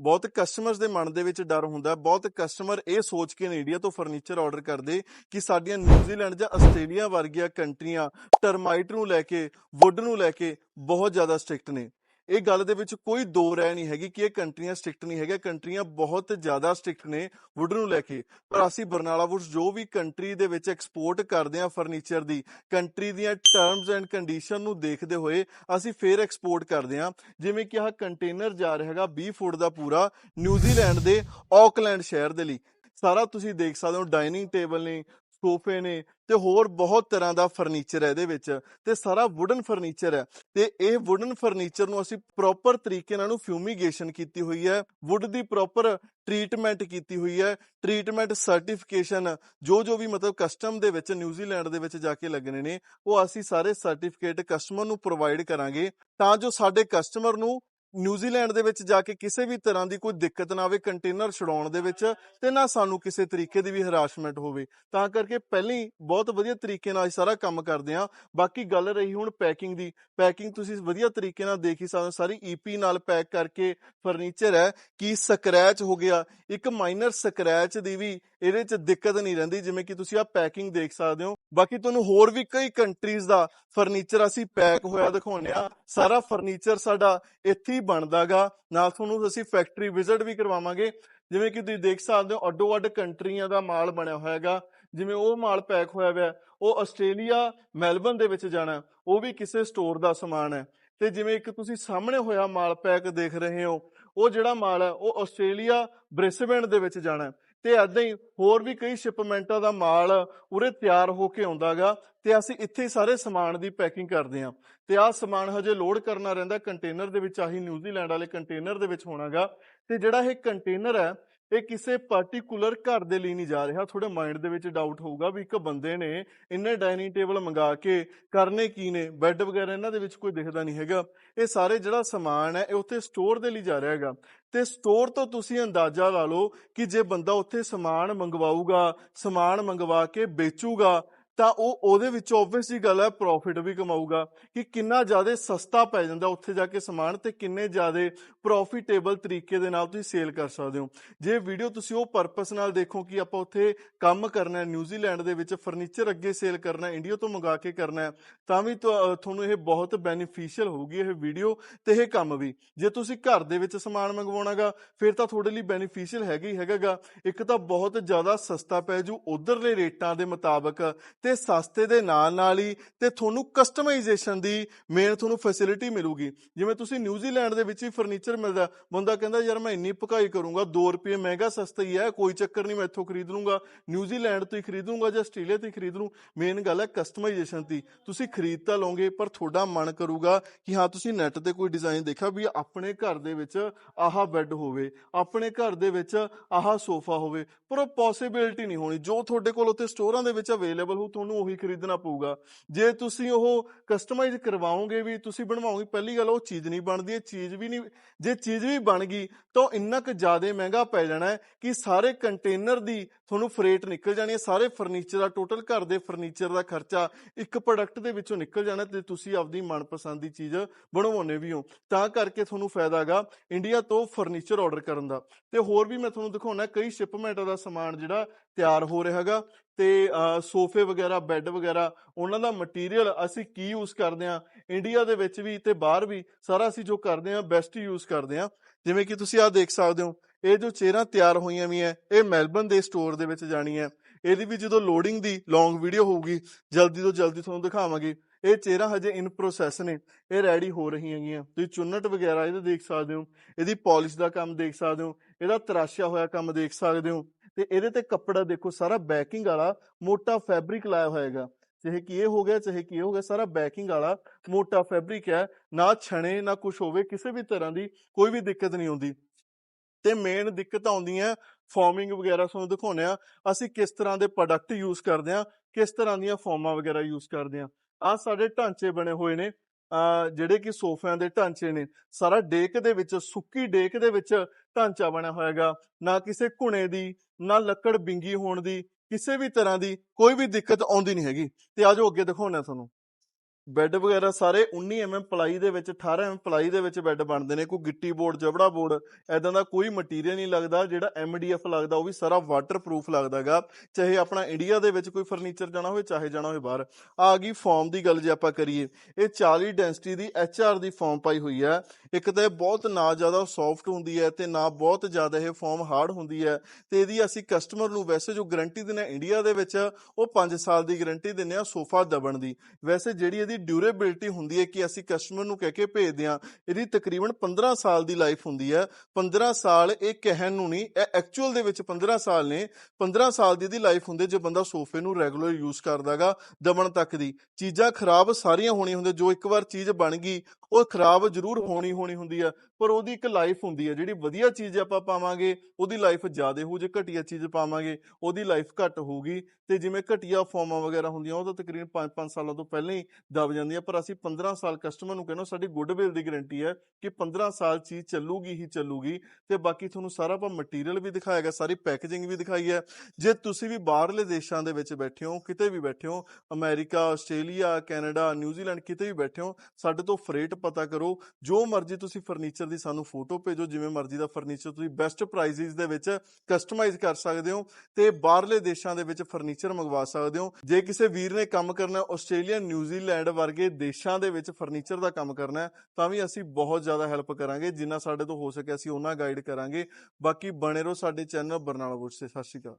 ਬਹੁਤ ਕਸਟਮਰਸ ਦੇ ਮਨ ਦੇ ਵਿੱਚ ਡਰ ਹੁੰਦਾ ਬਹੁਤ ਕਸਟਮਰ ਇਹ ਸੋਚ ਕੇ ਇੰਡੀਆ ਤੋਂ ਫਰਨੀਚਰ ਆਰਡਰ ਕਰਦੇ ਕਿ ਸਾਡੀਆਂ ਨਿਊਜ਼ੀਲੈਂਡ ਜਾਂ ਆਸਟ੍ਰੇਲੀਆ ਵਰਗੀਆਂ ਕੰਟਰੀਆਂ ਟਰਮਾਈਟ ਨੂੰ ਲੈ ਕੇ ਵੁੱਡ ਨੂੰ ਲੈ ਕੇ ਬਹੁਤ ਜ਼ਿਆਦਾ ਸਟ੍ਰਿਕਟ ਨੇ। ਇਹ ਗੱਲ ਦੇ ਵਿੱਚ ਕੋਈ ਦੋ ਰਾਏ ਨਹੀਂ ਹੈਗੀ ਕਿ ਇਹ ਕੰਟਰੀਆਂ ਸਟ੍ਰਿਕਟ ਨਹੀਂ ਹੈਗੀਆਂ, ਕੰਟਰੀਆਂ ਬਹੁਤ ਜ਼ਿਆਦਾ ਸਟ੍ਰਿਕਟ ਨੇ ਵੁੱਡ ਨੂੰ ਲੈ ਕੇ। ਪਰ ਅਸੀਂ ਬਰਨਾਲਾ ਵੁੱਡਸ ਜੋ ਵੀ ਕੰਟਰੀ ਦੇ ਵਿੱਚ ਐਕਸਪੋਰਟ ਕਰਦੇ ਹਾਂ ਫਰਨੀਚਰ ਦੀ ਕੰਟਰੀ ਦੀਆਂ ਟਰਮਸ ਐਂਡ ਕੰਡੀਸ਼ਨ ਨੂੰ ਦੇਖਦੇ ਹੋਏ ਅਸੀਂ ਫੇਰ ਐਕਸਪੋਰਟ ਕਰਦੇ ਹਾਂ। ਜਿਵੇਂ ਕਿ ਆਹ ਕੰਟੇਨਰ ਜਾ ਰਿਹਾ ਹੈਗਾ 20 ਫੁੱਟ ਦਾ ਪੂਰਾ ਨਿਊਜ਼ੀਲੈਂਡ ਦੇ ਆਕਲੈਂਡ ਸ਼ਹਿਰ ਦੇ ਲਈ। ਸਾਰਾ ਤੁਸੀਂ ਦੇਖ ਸਕਦੇ ਹੋ ਡਾਈਨਿੰਗ ਟੇਬਲ ਨੇ ਸੋਫੇ ਨੇ ਤੇ ਹੋਰ ਬਹੁਤ ਤਰ੍ਹਾਂ ਦਾ ਫਰਨੀਚਰ ਹੈ ਇਹਦੇ ਵਿੱਚ ਤੇ ਸਾਰਾ ਵੁਡਨ ਫਰਨੀਚਰ ਹੈ ਤੇ ਇਹ ਵੁਡਨ ਫਰਨੀਚਰ ਨੂੰ ਅਸੀਂ ਪ੍ਰੋਪਰ ਤਰੀਕੇ ਨਾਲ ਨੂੰ ਫਿਊਮੀਗੇਸ਼ਨ ਕੀਤੀ ਹੋਈ ਹੈ ਵੁੱਡ ਦੀ ਪ੍ਰੋਪਰ ਟ੍ਰੀਟਮੈਂਟ ਕੀਤੀ ਹੋਈ ਹੈ ਟ੍ਰੀਟਮੈਂਟ ਸਰਟੀਫਿਕੇਸ਼ਨ ਜੋ ਜੋ ਵੀ ਮਤਲਬ ਕਸਟਮ ਦੇ ਵਿੱਚ ਨਿਊਜ਼ੀਲੈਂਡ ਦੇ ਵਿੱਚ ਜਾ ਕੇ ਲੱਗਣੇ ਨੇ ਉਹ ਅਸੀਂ ਸਾਰੇ ਸਰਟੀਫਿਕੇਟ ਕਸਟਮਰ ਨੂੰ ਪ੍ਰੋਵਾਈਡ ਕਰਾਂਗੇ ਤਾਂ ਜੋ ਸਾਡੇ ਕਸਟਮਰ ਨੂੰ ਨਿਊਜ਼ੀਲੈਂਡ ਦੇ ਵਿੱਚ ਜਾ ਕੇ ਕਿਸੇ ਵੀ ਤਰ੍ਹਾਂ ਦੀ ਕੋਈ ਦਿੱਕਤ ਨਾ ਆਵੇ, ਕੰਟੇਨਰ ਛਡਾਉਣ ਦੇ ਵਿੱਚ, ਤੇ ਨਾ ਸਾਨੂੰ ਕਿਸੇ ਤਰੀਕੇ ਦੀ ਵੀ ਹਰਾਸਮੈਂਟ ਹੋਵੇ। ਤਾਂ ਕਰਕੇ ਪਹਿਲਾਂ ਬਹੁਤ ਵਧੀਆ ਤਰੀਕੇ ਨਾਲ ਸਾਰਾ ਕੰਮ ਕਰਦੇ ਹਾਂ। ਬਾਕੀ ਗੱਲ ਰਹੀ ਹੁਣ ਪੈਕਿੰਗ ਦੀ। ਪੈਕਿੰਗ ਤੁਸੀਂ ਵਧੀਆ ਤਰੀਕੇ ਨਾਲ ਦੇਖ ਹੀ ਸਕਦੇ ਹੋ, ਸਾਰੀ ਈਪੀ ਨਾਲ ਪੈਕ ਕਰਕੇ ਫਰਨੀਚਰ ਹੈ, ਕਿ ਸਕ੍ਰੈਚ ਹੋ ਗਿਆ। ਇੱਕ ਮਾਈਨਰ ਸਕ੍ਰੈਚ ਦੀ ਵੀ ਇਹਦੇ 'ਚ ਦਿੱਕਤ ਨਹੀਂ ਰਹਿੰਦੀ, ਜਿਵੇਂ ਕਿ ਤੁਸੀਂ ਆ ਪੈਕਿੰਗ ਦੇਖ ਸਕਦੇ ਹੋ। ਬਾਕੀ ਤੁਹਾਨੂੰ ਹੋਰ ਵੀ ਕਈ ਕੰਟਰੀਜ਼ ਦਾ ਫਰਨੀਚਰ ਅਸੀਂ ਪੈਕ ਹੋਇਆ ਦਿਖਾਉਂਦੇ ਆ ਸਾਰਾ ਫਰਨੀਚਰ ਸਾਡਾ ਇੱਥੇ ਹੀ ਬਣਦਾਗਾ ਨਾਲ ਤੁਹਾਨੂੰ ਅਸੀਂ ਫੈਕਟਰੀ ਵਿਜ਼ਿਟ ਵੀ ਕਰਵਾਵਾਂਗੇ। ਜਿਵੇਂ ਕਿ ਤੁਸੀਂ ਦੇਖ ਸਕਦੇ ਹੋ, ਅੱਡੋ ਅੱਡ ਕੰਟਰੀਆਂ ਦਾ ਮਾਲ ਬਣਿਆ ਹੋਇਆ ਹੈਗਾ ਜਿਵੇਂ ਉਹ ਮਾਲ ਪੈਕ ਹੋਇਆ ਹੋਇਆ ਉਹ ਆਸਟ੍ਰੇਲੀਆ, ਮੈਲਬਨ ਦੇ ਵਿੱਚ ਜਾਣਾ, ਉਹ ਵੀ ਕਿਸੇ ਸਟੋਰ ਦਾ ਸਮਾਨ ਹੈ। ਤੇ ਜਿਵੇਂ ਇੱਕ ਤੁਸੀਂ ਸਾਹਮਣੇ ਹੋਇਆ ਮਾਲ ਪੈਕ ਦੇਖ ਰਹੇ ਹੋ, ਉਹ ਜਿਹੜਾ ਮਾਲ ਹੈ, ਉਹ ਆਸਟ੍ਰੇਲੀਆ, ਬ੍ਰਿਸਬੇਨ ਦੇ ਵਿੱਚ ਜਾਣਾ ਤੇ ਐਦਾਂ ਹੀ ਹੋਰ ਵੀ ਕਈ ਸ਼ਿਪਮੈਂਟਾਂ ਦਾ ਮਾਲ ਉਰੇ ਤਿਆਰ ਹੋ ਕੇ ਆਉਂਦਾਗਾ ਤੇ ਅਸੀਂ ਇੱਥੇ ਸਾਰੇ ਸਮਾਨ ਦੀ ਪੈਕਿੰਗ ਕਰਦੇ ਹਾਂ। ਤੇ ਆਹ ਸਮਾਨ ਹਜੇ ਲੋਡ ਕਰਨਾ ਰਹਿੰਦਾ ਕੰਟੇਨਰ ਦੇ ਵਿੱਚ, ਆਹੀ ਨਿਊਜ਼ੀਲੈਂਡ ਵਾਲੇ ਕੰਟੇਨਰ ਦੇ ਵਿੱਚ ਹੋਣਾਗਾ ਤੇ ਜਿਹੜਾ ਇਹ ਕੰਟੇਨਰ ਹੈ ਇਹ ਕਿਸੇ ਪਾਰਟਿਕੂਲਰ ਘਰ ਦੇ ਲਈ ਨਹੀਂ ਜਾ ਰਿਹਾ। ਤੁਹਾਡੇ ਮਾਈਂਡ ਦੇ ਵਿੱਚ ਡਾਊਟ ਹੋਊਗਾ ਵੀ ਇੱਕ ਬੰਦੇ ਨੇ ਇੰਨੇ ਡਾਈਨਿੰਗ ਟੇਬਲ ਮੰਗਾ ਕੇ ਕਰਨੇ ਕੀ ਨੇ? ਬੈੱਡ ਵਗੈਰਾ ਇਹਨਾਂ ਦੇ ਵਿੱਚ ਕੋਈ ਦਿਖਦਾ ਨਹੀਂ ਹੈਗਾ। ਇਹ ਸਾਰੇ ਜਿਹੜਾ ਸਮਾਨ ਹੈ, ਇਹ ਉੱਥੇ ਸਟੋਰ ਦੇ ਲਈ ਜਾ ਰਿਹਾ ਹੈਗਾ। ਤੇ ਸਟੋਰ ਤੋਂ ਤੁਸੀਂ ਅੰਦਾਜ਼ਾ ਲਾ ਲਓ ਕਿ ਜੇ ਬੰਦਾ ਉੱਥੇ ਸਮਾਨ ਮੰਗਵਾਊਗਾ, ਸਮਾਨ ਮੰਗਵਾ ਕੇ ਵੇਚੂਗਾ ਤਾਂ ਉਹ ਉਹਦੇ ਵਿੱਚ ਆਬਵੀਅਸ ਗੱਲ ਹੈ ਪ੍ਰੋਫਿਟ ਵੀ ਕਮਾਊਗਾ ਕਿ ਕਿੰਨਾ ਜ਼ਿਆਦਾ ਸਸਤਾ ਪੈ ਜਾਂਦਾ ਉੱਥੇ ਜਾ ਕੇ ਸਮਾਨ ਤੇ ਕਿੰਨੇ ਜ਼ਿਆਦਾ ਪ੍ਰੋਫਿਟੇਬਲ ਤਰੀਕੇ ਦੇ ਨਾਲ ਤੁਸੀਂ ਸੇਲ ਕਰ ਸਕਦੇ ਹੋ। ਜੇ ਵੀਡੀਓ ਤੁਸੀਂ ਉਹ ਪਰਪਸ ਨਾਲ ਦੇਖੋ ਕਿ ਆਪਾਂ ਉੱਥੇ ਕੰਮ ਕਰਨਾ ਹੈ ਨਿਊਜ਼ੀਲੈਂਡ ਦੇ ਵਿੱਚ ਫਰਨੀਚਰ ਅੱਗੇ ਸੇਲ ਕਰਨਾ ਹੈ ਇੰਡੀਆ ਤੋਂ ਮੰਗਾ ਕੇ ਕਰਨਾ ਹੈ, ਤਾਂ ਵੀ ਤੁਹਾਨੂੰ ਇਹ ਬਹੁਤ ਬੈਨੀਫੀਸ਼ੀਅਲ ਹੋਊਗੀ ਇਹ ਵੀਡੀਓ ਤੇ ਇਹ ਕੰਮ ਵੀ। ਜੇ ਤੁਸੀਂ ਘਰ ਦੇ ਵਿੱਚ ਸਮਾਨ ਮੰਗਵਾਉਣਾਗਾ, ਫਿਰ ਤਾਂ ਤੁਹਾਡੇ ਲਈ ਬੈਨੀਫੀਸ਼ੀਅਲ ਹੈਗਾ ਹੀ ਹੈਗਾਗਾ। ਇੱਕ ਤਾਂ ਬਹੁਤ ਜ਼ਿਆਦਾ ਸਸਤਾ ਪੈ ਜੂ ਉਧਰਲੇ ਰੇਟਾਂ ਦੇ ਮੁਤਾਬਕ ਤੇ ਸਸਤੇ ਦੇ ਨਾਲ ਨਾਲ ਹੀ ਤੇ ਤੁਹਾਨੂੰ ਕਸਟਮਾਈਜ਼ੇਸ਼ਨ ਦੀ ਮੇਨ ਤੁਹਾਨੂੰ ਫੈਸਿਲਿਟੀ ਮਿਲੂਗੀ। ਜਿਵੇਂ ਤੁਸੀਂ ਨਿਊਜ਼ੀਲੈਂਡ ਦੇ ਵਿੱਚ ਹੀ ਫਰਨੀਚਰ ਮਿਲਦਾ, ਬੰਦਾ ਕਹਿੰਦਾ, ਯਾਰ ਮੈਂ ਇੰਨੀ ਭਕਾਈ ਕਰੂੰਗਾ 2 ਰੁਪਏ ਮਹਿੰਗਾ ਸਸਤਾ ਹੀ ਹੈ, ਕੋਈ ਚੱਕਰ ਨਹੀਂ, ਮੈਂ ਇੱਥੋਂ ਖਰੀਦ ਲੂੰਗਾ। ਨਿਊਜ਼ੀਲੈਂਡ ਤੋਂ ਹੀ ਖਰੀਦੂੰਗਾ ਜਾਂ ਆਸਟ੍ਰੇਲੀਆ ਤੋਂ ਹੀ ਖਰੀਦ ਲੂੰ। ਮੇਨ ਗੱਲ ਹੈ ਕਸਟਮਾਈਜ਼ੇਸ਼ਨ ਦੀ। ਤੁਸੀਂ ਖਰੀਦ ਤਾਂ ਲਓਗੇ, ਪਰ ਤੁਹਾਡਾ ਮਨ ਕਰੂਗਾ ਕਿ ਹਾਂ, ਤੁਸੀਂ ਨੈਟ ਤੇ ਕੋਈ ਡਿਜ਼ਾਈਨ ਦੇਖਿਆ ਵੀ ਆਪਣੇ ਘਰ ਦੇ ਵਿੱਚ ਆਹ ਬੈੱਡ ਹੋਵੇ, ਆਪਣੇ ਘਰ ਦੇ ਵਿੱਚ ਆਹ ਸੋਫਾ ਹੋਵੇ, ਪਰ ਉਹ ਪੋਸਿਬਿਲਿਟੀ ਨਹੀਂ ਹੋਣੀ। ਜੋ ਤੁਹਾਡੇ ਕੋਲ ਉੱਥੇ ਸਟੋਰਾਂ ਦੇ ਵਿੱਚ ਅਵੇਲੇਬਲ ਹੋ ਤੁਹਾਨੂੰ ਉਹੀ ਖਰੀਦਣਾ ਪਊਗਾ। ਜੇ ਤੁਸੀਂ ਉਹ ਕਸਟਮਾਈਜ਼ ਕਰਵਾਓਗੇ ਵੀ, ਤੁਸੀਂ ਬਣਵਾਓਗੇ, ਪਹਿਲੀ ਗੱਲ ਉਹ ਚੀਜ਼ ਨਹੀਂ ਬਣਦੀ, ਇਹ ਚੀਜ਼ ਵੀ ਨਹੀਂ, ਜੇ ਚੀਜ਼ ਵੀ ਬਣ ਗਈ, ਤਾਂ ਉਹ ਇੰਨਾ ਕੁ ਜ਼ਿਆਦਾ ਮਹਿੰਗਾ ਪੈ ਜਾਣਾ ਕਿ ਸਾਰੇ ਕੰਟੇਨਰ ਦੀ ਤੁਹਾਨੂੰ ਫਰੇਟ ਨਿਕਲ ਜਾਣੀ ਹੈ, ਸਾਰੇ ਫਰਨੀਚਰ ਦਾ, ਟੋਟਲ ਘਰ ਦੇ ਫਰਨੀਚਰ ਦਾ ਖਰਚਾ ਇੱਕ ਪ੍ਰੋਡਕਟ ਦੇ ਵਿੱਚੋਂ ਨਿਕਲ ਜਾਣਾ ਤੇ ਤੁਸੀਂ ਆਪਦੀ ਮਨਪਸੰਦ ਦੀ ਚੀਜ਼ ਬਣਵਾਉਣੇ ਵੀ ਹੋ। ਤਾਂ ਕਰਕੇ ਤੁਹਾਨੂੰ ਫਾਇਦਾ ਹੈਗਾ ਇੰਡੀਆ ਤੋਂ ਫਰਨੀਚਰ ਆਰਡਰ ਕਰਨ ਦਾ। ਤੇ ਹੋਰ ਵੀ ਮੈਂ ਤੁਹਾਨੂੰ ਦਿਖਾਉਣਾ, ਕਈ ਸ਼ਿਪਮੈਂਟ ਦਾ ਸਮਾਨ ਜਿਹੜਾ ਤਿਆਰ ਹੋ ਰਿਹਾ ਹੈਗਾ ਤੇ ਸੋਫੇ ਵਗੈਰਾ ਬੈੱਡ ਵਗੈਰਾ, ਉਹਨਾਂ ਦਾ ਮਟੀਰੀਅਲ ਅਸੀਂ ਕੀ ਯੂਜ਼ ਕਰਦੇ ਆ ਇੰਡੀਆ ਦੇ ਵਿੱਚ ਵੀ ਤੇ ਬਾਹਰ ਵੀ ਸਾਰਾ ਅਸੀਂ ਜੋ ਕਰਦੇ ਆ ਬੈਸਟ ਯੂਜ਼ ਕਰਦੇ ਆ ਜਿਵੇਂ ਕਿ ਤੁਸੀਂ ਆ ਦੇਖ ਸਕਦੇ ਹੋ ਇਹ ਜੋ ਚੇਅਰਾਂ ਤਿਆਰ ਹੋਈਆਂ ਵੀ ਐ, ਇਹ ਮੈਲਬਨ ਦੇ ਸਟੋਰ ਦੇ ਵਿੱਚ ਜਾਣੀ ਹੈ ਇਹਦੀ ਵੀ ਜਦੋਂ ਲੋਡਿੰਗ ਦੀ ਲੌਂਗ ਵੀਡੀਓ ਹੋਊਗੀ, ਜਲਦੀ ਤੋਂ ਜਲਦੀ ਤੁਹਾਨੂੰ ਦਿਖਾਵਾਂਗੇ। ਇਹ ਚੇਅਰਾਂ ਹਜੇ ਇਨ ਪ੍ਰੋਸੈਸ ਨੇ, ਇਹ ਰੈਡੀ ਹੋ ਰਹੀਆਂ ਹੈਗੀਆਂ ਤੁਸੀਂ ਚੁੰਨਟ ਵਗੈਰਾ ਇਹਦੇ ਦੇਖ ਸਕਦੇ ਹੋ, ਇਹਦੀ ਪਾਲਿਸ਼ ਦਾ ਕੰਮ ਦੇਖ ਸਕਦੇ ਹੋ, ਇਹਦਾ ਤਰਾਸ਼ਿਆ ਹੋਇਆ ਕੰਮ ਦੇਖ ਸਕਦੇ ਹੋ। ਤੇ ਇਹਦੇ ਤੇ ਕੱਪੜਾ ਦੇਖੋ, ਸਾਰਾ ਬੈਕਿੰਗ ਵਾਲਾ ਮੋਟਾ ਫੈਬਰਿਕ ਲਾਇਆ ਹੋਇਆ ਹੈਗਾ ਚਾਹੇ ਕਿ ਇਹ ਹੋ ਗਿਆ, ਚਾਹੇ ਕਿ ਇਹ ਹੋ ਗਿਆ, ਸਾਰਾ ਬੈਕਿੰਗ ਵਾਲਾ ਮੋਟਾ ਫੈਬਰਿਕ ਹੈ ਨਾ ਛਣੇ, ਨਾ ਕੁਝ ਹੋਵੇ, ਕਿਸੇ ਵੀ ਤਰ੍ਹਾਂ ਦੀ ਕੋਈ ਵੀ ਦਿੱਕਤ ਨਹੀਂ ਆਉਂਦੀ। ਤੇ ਮੇਨ ਦਿੱਕਤ ਆਉਂਦੀ ਹੈ ਫਾਰਮਿੰਗ ਵਗੈਰਾ ਤੁਹਾਨੂੰ ਦਿਖਾਉਣੇ ਆ ਅਸੀਂ ਕਿਸ ਤਰ੍ਹਾਂ ਦੇ ਪ੍ਰੋਡਕਟ ਯੂਜ਼ ਕਰਦੇ ਆ ਕਿਸ ਤਰ੍ਹਾਂ ਦੀਆਂ ਫਾਰਮਾਂ ਵਗੈਰਾ ਯੂਜ਼ ਕਰਦੇ ਆ ਆ ਸਾਡੇ ਢਾਂਚੇ ਬਣੇ ਹੋਏ ਨੇ ਅਹ ਜਿਹੜੇ ਕਿ ਸੋਫਿਆਂ ਦੇ ਢਾਂਚੇ ਨੇ, ਸਾਰਾ ਡੇਕ ਦੇ ਵਿੱਚ, ਸੁੱਕੀ ਡੇਕ ਦੇ ਵਿੱਚ ਢਾਂਚਾ ਬਣਿਆ ਹੋਇਆਗਾ ਨਾ ਕਿਸੇ ਘੁਣੇ ਦੀ, ਨਾ ਲੱਕੜ ਬਿੰਗੀ ਹੋਣ ਦੀ, ਕਿਸੇ ਵੀ ਤਰ੍ਹਾਂ ਦੀ ਕੋਈ ਵੀ ਦਿੱਕਤ ਆਉਂਦੀ ਨਹੀਂ ਹੈਗੀ। ਤੇ ਆਜੋ ਅੱਗੇ ਦਿਖਾਉਣਾ ਤੁਹਾਨੂੰ। ਬੈੱਡ ਵਗੈਰਾ ਸਾਰੇ 19 ਐਮਐਮ ਪਲਾਈ ਦੇ ਵਿੱਚ 18 ਐਮਐਮ ਪਲਾਈ ਦੇ ਵਿੱਚ ਬੈੱਡ ਬਣਦੇ ਨੇ, ਕੋਈ ਗਿੱਟੀ ਬੋਰਡ ਜਬੜਾ ਬੋਰਡ ਐਦਾਂ ਦਾ ਕੋਈ ਮਟੀਰੀਅਲ ਨਹੀਂ ਲੱਗਦਾ, ਜਿਹੜਾ ਐਮਡੀਐਫ ਲੱਗਦਾ, ਉਹ ਵੀ ਸਾਰਾ ਵਾਟਰਪ੍ਰੂਫ ਲੱਗਦਾਗਾ ਚਾਹੇ ਆਪਣਾ ਇੰਡੀਆ ਦੇ ਵਿੱਚ ਕੋਈ ਫਰਨੀਚਰ ਜਾਣਾ ਹੋਵੇ, ਚਾਹੇ ਜਾਣਾ ਹੋਵੇ ਬਾਹਰ। ਆ ਗਈ ਫਾਰਮ ਦੀ ਗੱਲ ਜੇ ਆਪਾਂ ਕਰੀਏ, ਇਹ 40 ਡੈਂਸਿਟੀ ਦੀ ਐਚਆਰ ਦੀ ਫਾਰਮ ਪਾਈ ਹੋਈ ਹੈ। ਇੱਕ ਤਾਂ ਇਹ ਬਹੁਤ ਨਾ ਜ਼ਿਆਦਾ ਸੌਫਟ ਹੁੰਦੀ ਹੈ ਤੇ ਨਾ ਬਹੁਤ ਜ਼ਿਆਦਾ ਇਹ ਫਾਰਮ ਹਾਰਡ ਹੁੰਦੀ ਹੈ ਤੇ ਇਹਦੀ ਅਸੀਂ ਕਸਟਮਰ ਨੂੰ ਵੈਸੇ ਜੋ ਗਾਰੰਟੀ ਦਿੰਦੇ ਹਾਂ ਇੰਡੀਆ ਦੇ ਵਿੱਚ, ਉਹ 5 ਸਾਲ ਦੀ ਗਾਰੰਟੀ ਦਿੰਦੇ ਆ ਸੋਫਾ ਦਬਣ ਦੀ। ਵੈਸੇ ਜਿਹੜੀ ਇਹਦੀ ਡਿਊਰੇਬਿਲਟੀ ਹੁੰਦੀ ਹੈ ਕਿ ਅਸੀਂ ਕਸਟਮਰ ਨੂੰ ਕਹਿ ਕੇ ਭੇਜਦੇ ਹਾਂ, ਇਹਦੀ ਤਕਰੀਬਨ 15 ਸਾਲ ਦੀ ਲਾਈਫ ਹੁੰਦੀ ਹੈ। 15 ਸਾਲ ਇਹ ਕਹਿਣ ਨੂੰ ਨਹੀਂ, ਇਹ ਐਕਚੁਅਲ ਦੇ ਵਿੱਚ 15 ਸਾਲ ਨੇ। 15 ਸਾਲ ਦੀ ਇਹਦੀ ਲਾਈਫ ਹੁੰਦੀ ਹੈ ਜੇ ਬੰਦਾ ਸੋਫੇ ਨੂੰ ਰੈਗੂਲਰ ਯੂਜ਼ ਕਰਦਾਗਾ ਦਮਣ ਤੱਕ ਦੀ। ਚੀਜ਼ਾਂ ਖਰਾਬ ਸਾਰੀਆਂ ਹੋਣੀ ਹੁੰਦੀਆਂ, ਜੋ ਇੱਕ ਵਾਰ ਚੀਜ਼ ਬਣ ਗਈ ਉਹ ਖਰਾਬ ਜ਼ਰੂਰ ਹੋਣੀ ਹੋਣੀ ਹੁੰਦੀ ਆ, ਪਰ ਉਹਦੀ ਇੱਕ ਲਾਈਫ ਹੁੰਦੀ ਹੈ ਜਿਹੜੀ ਵਧੀਆ ਚੀਜ਼ ਆਪਾਂ ਪਾਵਾਂਗੇ, ਉਹਦੀ ਲਾਈਫ ਜ਼ਿਆਦਾ ਹੋਊ ਜੇ ਘਟੀਆ ਚੀਜ਼ ਪਾਵਾਂਗੇ, ਉਹਦੀ ਲਾਈਫ ਘੱਟ ਹੋਊਗੀ, ਤੇ ਜਿਵੇਂ ਘਟੀਆ ਫਾਰਮਾਂ ਵਗੈਰਾ ਹੁੰਦੀਆਂ, ਉਹ ਤਾਂ ਤਕਰੀਬਨ 5-5 ਸਾਲਾਂ ਤੋਂ ਪਹਿਲਾਂ ਹੀ ਦਬ ਜਾਂਦੀਆਂ, ਪਰ ਅਸੀਂ 15 ਸਾਲ ਕਸਟਮਰ ਨੂੰ ਕਹਿੰਦੇ ਸਾਡੀ ਗੁੱਡਵਿਲ ਦੀ ਗਾਰੰਟੀ ਹੈ ਕਿ 15 ਸਾਲ ਚੀਜ਼ ਚੱਲੂਗੀ ਹੀ ਚੱਲੂਗੀ, ਤੇ ਬਾਕੀ ਤੁਹਾਨੂੰ ਸਾਰਾ ਆਪਾਂ ਮਟੀਰੀਅਲ ਵੀ ਦਿਖਾਏਗਾ ਸਾਰੀ ਪੈਕੇਜਿੰਗ ਵੀ ਦਿਖਾਈ ਹੈ, ਜੇ ਤੁਸੀਂ ਵੀ ਬਾਹਰਲੇ ਦੇਸ਼ਾਂ ਦੇ ਵਿੱਚ ਬੈਠੇ ਹੋ, ਕਿਤੇ ਵੀ ਬੈਠੇ ਹੋ, ਅਮਰੀਕਾ, ਆਸਟ੍ਰੇਲੀਆ, ਕੈਨੇਡਾ, ਨਿਊਜ਼ੀਲੈਂਡ, ਕਿਤੇ ਵੀ ਬੈਠੇ ਹੋ, ਸਾਡੇ ਤੋਂ ਫਰੇਟ ਪਤਾ ਕਰੋ, ਜੋ ਮਰਜ਼ੀ ਤੁਸੀਂ ਫਰਨੀਚਰ ਦੀ ਸਾਨੂੰ ਫੋਟੋ ਭੇਜੋ, ਜਿਵੇਂ ਮਰਜ਼ੀ ਦਾ ਫਰਨੀਚਰ ਤੁਸੀਂ ਬੈਸਟ ਪ੍ਰਾਈਸਿਸ ਦੇ ਵਿੱਚ ਕਸਟਮਾਈਜ਼ ਕਰ ਸਕਦੇ ਹੋ ਤੇ ਬਾਹਰਲੇ ਦੇਸ਼ਾਂ ਦੇ ਵਿੱਚ ਫਰਨੀਚਰ ਮੰਗਵਾ ਸਕਦੇ ਹੋ। ਜੇ ਕਿਸੇ ਵੀਰ ਨੇ ਕੰਮ ਕਰਨਾ ਆਸਟ੍ਰੇਲੀਆ ਨਿਊਜ਼ੀਲੈਂਡ ਵਰਗੇ ਦੇਸ਼ਾਂ ਦੇ ਵਿੱਚ ਫਰਨੀਚਰ ਦਾ ਕੰਮ ਕਰਨਾ ਤਾਂ ਵੀ ਅਸੀਂ ਬਹੁਤ ਜ਼ਿਆਦਾ ਹੈਲਪ ਕਰਾਂਗੇ, ਜਿੰਨਾ ਸਾਡੇ ਤੋਂ ਹੋ ਸਕੇ ਅਸੀਂ ਉਹਨਾਂ ਗਾਈਡ ਕਰਾਂਗੇ। ਬਾਕੀ ਬਣੇ ਰਹੋ ਸਾਡੇ ਚੈਨਲ ਬਰਨਾਲਾ ਬੁੱਟਸ ਤੇ, ਸਤਿ ਸ਼੍ਰੀ ਅਕਾਲ।